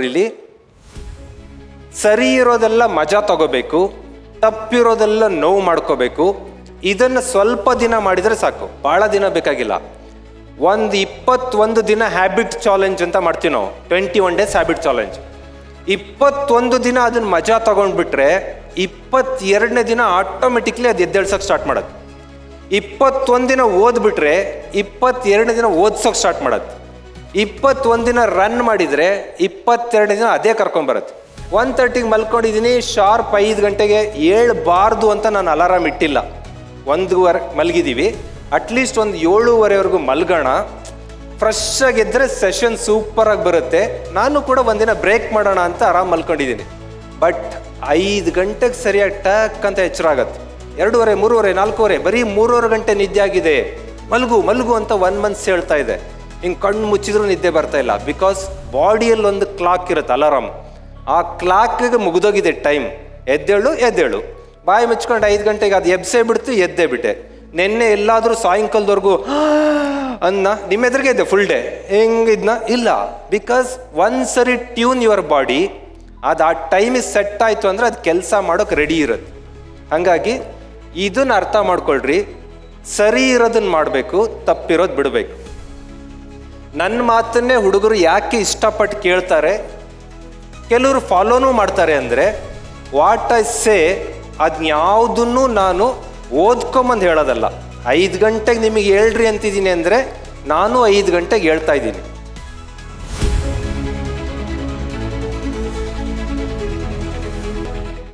ಇಲ್ಲಿ ಸರಿ ಇರೋದೆಲ್ಲ ಮಜಾ ತಗೋಬೇಕು, ತಪ್ಪಿರೋದೆಲ್ಲ ನೋವು ಮಾಡ್ಕೋಬೇಕು, ಇದನ್ನು ಸ್ವಲ್ಪ ದಿನ ಮಾಡಿದರೆ ಸಾಕು, ಭಾಳ ದಿನ ಬೇಕಾಗಿಲ್ಲ. ಒಂದು ಇಪ್ಪತ್ತೊಂದು ದಿನ ಹ್ಯಾಬಿಟ್ ಚಾಲೆಂಜ್ ಅಂತ ಮಾಡ್ತೀವಿ ನಾವು twenty one days habit challenge ಇಪ್ಪತ್ತೊಂದು ದಿನ ಅದನ್ನ ಮಜಾ ತಗೊಂಡ್ಬಿಟ್ರೆ, ಇಪ್ಪತ್ತೆರಡನೇ ದಿನ ಆಟೋಮೆಟಿಕ್ಲಿ ಅದು ಎದ್ದೇಳ್ಸೋಕೆ ಸ್ಟಾರ್ಟ್ ಮಾಡೋದು ಇಪ್ಪತ್ತೊಂದು ದಿನ ಓದ್ಬಿಟ್ರೆ, ಇಪ್ಪತ್ತೆರಡನೇ ದಿನ ಓದ್ಸೋಕೆ ಸ್ಟಾರ್ಟ್ ಮಾಡೋದು ಇಪ್ಪತ್ತೊಂದು ದಿನ ರನ್ ಮಾಡಿದರೆ ಇಪ್ಪತ್ತೆರಡು ದಿನ ಅದೇ ಕರ್ಕೊಂಬರುತ್ತೆ. ಒನ್ ತರ್ಟಿಗೆ ಮಲ್ಕೊಂಡಿದ್ದೀನಿ ಶಾರ್ಪ್ ಐದು ಗಂಟೆಗೆ ಏಳಬಾರ್ದು ಅಂತ ನಾನು ಅಲಾರಾಮ್ ಇಟ್ಟಿಲ್ಲ. ಒಂದೂವರೆ ಮಲಗಿದ್ದೀವಿ ಅಟ್ಲೀಸ್ಟ್ ಒಂದು ಏಳೂವರೆವರೆಗೂ ಮಲ್ಗೋಣ. ಫ್ರೆಶ್ ಆಗಿದ್ದರೆ ಸೆಷನ್ ಸೂಪರಾಗಿ ಬರುತ್ತೆ. ನಾನು ಕೂಡ ಒಂದಿನ ಬ್ರೇಕ್ ಮಾಡೋಣ ಅಂತ ಆರಾಮ್ ಮಲ್ಕೊಂಡಿದ್ದೀನಿ. ಬಟ್ ಐದು ಗಂಟೆಗೆ ಸರಿಯಾಗಿ ಟಕ್ ಅಂತ ಎಚ್ಚರ ಆಗತ್ತೆ. ಎರಡೂವರೆ, ಮೂರುವರೆ, ನಾಲ್ಕೂವರೆ, ಬರೀ ಮೂರುವರೆ ಗಂಟೆ ನಿದ್ದೆ ಆಗಿದೆ. ಮಲಗು ಮಲಗು ಅಂತ ಒನ್ ಮಂತ್ಸ್ ಹೇಳ್ತಾ ಇದೆ. ಹಿಂಗೆ ಕಣ್ಣು ಮುಚ್ಚಿದ್ರೂ ನಿದ್ದೆ ಬರ್ತಾ ಇಲ್ಲ. ಬಿಕಾಸ್ ಬಾಡಿಯಲ್ಲಿ ಒಂದು ಕ್ಲಾಕ್ ಇರುತ್ತೆ ಅಲಾರಾಮ್ ಆ ಕ್ಲಾಕ್ಗೆ ಮುಗಿದೋಗಿದೆ ಟೈಮ್ ಎದ್ದೇಳು ಎದ್ದೇಳು. ಬಾಯಿ ಮುಚ್ಕೊಂಡು ಐದು ಗಂಟೆಗೆ ಅದು ಎಬ್ಸೇ ಬಿಡ್ತು, ಎದ್ದೇ ಬಿಟ್ಟೆ. ನಿನ್ನೆ ಎಲ್ಲಾದರೂ ಸಾಯಂಕಾಲದವರೆಗೂ ಅನ್ನ ನಿಮ್ಮ ಎದುರಿಗೆ ಇದೆ ಫುಲ್ ಡೇ ಹೆಂಗಿದ್ನ? ಇಲ್ಲ. ಬಿಕಾಸ್ ಒನ್ ಸರಿ ಟ್ಯೂನ್ ಯುವರ್ ಬಾಡಿ ಅದು ಆ ಟೈಮಿಗೆ ಸೆಟ್ ಆಯಿತು ಅಂದರೆ ಅದು ಕೆಲಸ ಮಾಡೋಕೆ ರೆಡಿ ಇರುತ್ತೆ. ಹಾಗಾಗಿ, ಇದನ್ನ ಅರ್ಥ ಮಾಡ್ಕೊಳ್ರಿ. ಸರಿ ಇರೋದನ್ನ ಮಾಡಬೇಕು, ತಪ್ಪಿರೋದು ಬಿಡಬೇಕು. ನನ್ನ ಮಾತನ್ನೇ ಹುಡುಗರು ಯಾಕೆ ಇಷ್ಟಪಟ್ಟು ಕೇಳ್ತಾರೆ? ಕೆಲವರು ಫಾಲೋನೂ ಮಾಡ್ತಾರೆ ಅಂದರೆ, ವಾಟ್ ಐ ಸೇ ಅದ್ಯಾವುದನ್ನು ನಾನು ಓದ್ಕೊಂಬಂದು ಹೇಳೋದಲ್ಲ. ಐದು ಗಂಟೆಗೆ ನಿಮಗೆ ಹೇಳ್ರಿ ಅಂತಿದ್ದೀನಿ ಅಂದರೆ, ನಾನು ಐದು ಗಂಟೆಗೆ ಹೇಳ್ತಾ ಇದ್ದೀನಿ.